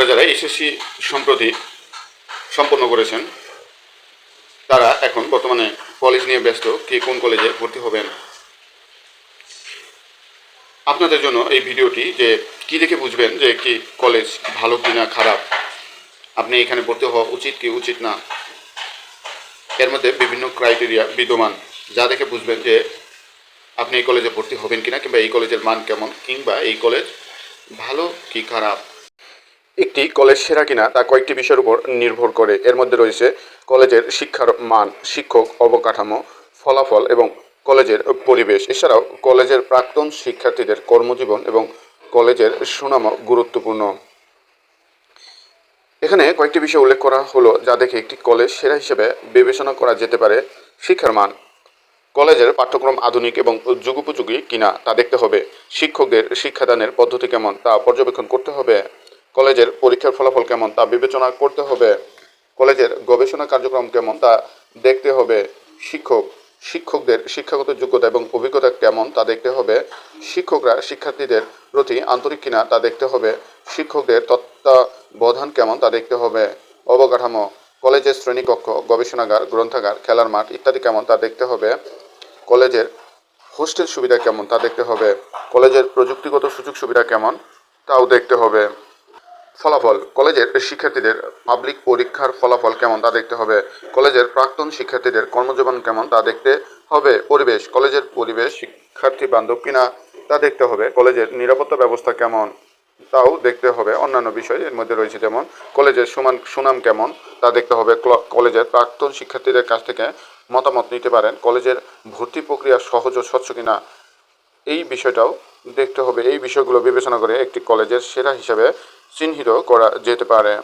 আপনারা যারা এসএসসি সম্প্রতি সম্পন্ন করেছেন, তারা এখন বর্তমানে কলেজ নিয়ে ব্যস্ত, কে কোন কলেজে ভর্তি হবেন। আপনাদের জন্য এই ভিডিওটি যে কি দেখে বুঝবেন যে কি কলেজ ভালো কি না খারাপ, আপনি এখানে ভর্তি হওয়া উচিত কি উচিত না, এর মধ্যে বিভিন্ন ক্রাইটেরিয়া বিদ্যমান, যা দেখে বুঝবেন যে আপনি এই কলেজে ভর্তি হবেন কিনা কিংবা এই কলেজের মান কেমন, কিংবা এই কলেজ ভালো কি খারাপ। একটি কলেজ সেরা কিনা তা কয়েকটি বিষয়ের উপর নির্ভর করে। এর মধ্যে রয়েছে কলেজের শিক্ষার মান, শিক্ষক অবকাঠামো, ফলাফল এবং কলেজের পরিবেশ। এছাড়াও কলেজের প্রাক্তন শিক্ষার্থীদের কর্মজীবন এবং কলেজের সুনামও গুরুত্বপূর্ণ। এখানে কয়েকটি বিষয় উল্লেখ করা হলো যা দেখে একটি কলেজ সেরা হিসেবে বিবেচনা করা যেতে পারে শিক্ষার মান। কলেজের পাঠ্যক্রম আধুনিক এবং যুগোপযোগী কিনা তা দেখতে হবে। শিক্ষকদের শিক্ষাদানের পদ্ধতি কেমন তা পর্যবেক্ষণ করতে হবে। কলেজের পরীক্ষার ফলাফল কেমন তা বিবেচনা করতে হবে। কলেজের গবেষণা কার্যক্রম কেমন তা দেখতে হবে। শিক্ষক, শিক্ষকদের শিক্ষাগত যোগ্যতা এবং অভিজ্ঞতা কেমন তা দেখতে হবে। শিক্ষকরা শিক্ষার্থীদের প্রতি আন্তরিক কিনা তা দেখতে হবে। শিক্ষকদের তত্ত্বাবধান কেমন তা দেখতে হবে। অবকাঠামো, কলেজের শ্রেণীকক্ষ, গবেষণাগার, গ্রন্থাগার, খেলার মাঠ ইত্যাদি কেমন তা দেখতে হবে। কলেজের হোস্টেল সুবিধা কেমন তা দেখতে হবে। কলেজের প্রযুক্তিগত সুযোগ সুবিধা কেমন তাও দেখতে হবে। ফলাফল, কলেজের শিক্ষার্থীদের পাবলিক পরীক্ষার ফলাফল কেমন তা দেখতে হবে, কলেজের প্রাক্তন শিক্ষার্থীদের কর্মজীবন কেমন তা দেখতে হবে, পরিবেশ, কলেজের পরিবেশ, শিক্ষার্থী বান্ধব কিনা তা দেখতে হবে, কলেজের নিরাপত্তা ব্যবস্থা কেমন তাও দেখতে হবে, অন্যান্য বিষয় এর মধ্যে রয়েছে যেমন, কলেজের সুমান, সুনাম কেমন তা দেখতে হবে, ক্ল- কলেজের প্রাক্তন শিক্ষার্থীদের কাছ থেকে মতামত নিতে পারেন, কলেজের ভর্তি প্রক্রিয়া সহজ ও স্বচ্ছ কিনা এই বিষয়টাও দেখতে হবে, এই বিষয়গুলো বিবেচনা করে একটি কলেজের সেরা হিসাবে চিহ্নিত করা যেতে পারে।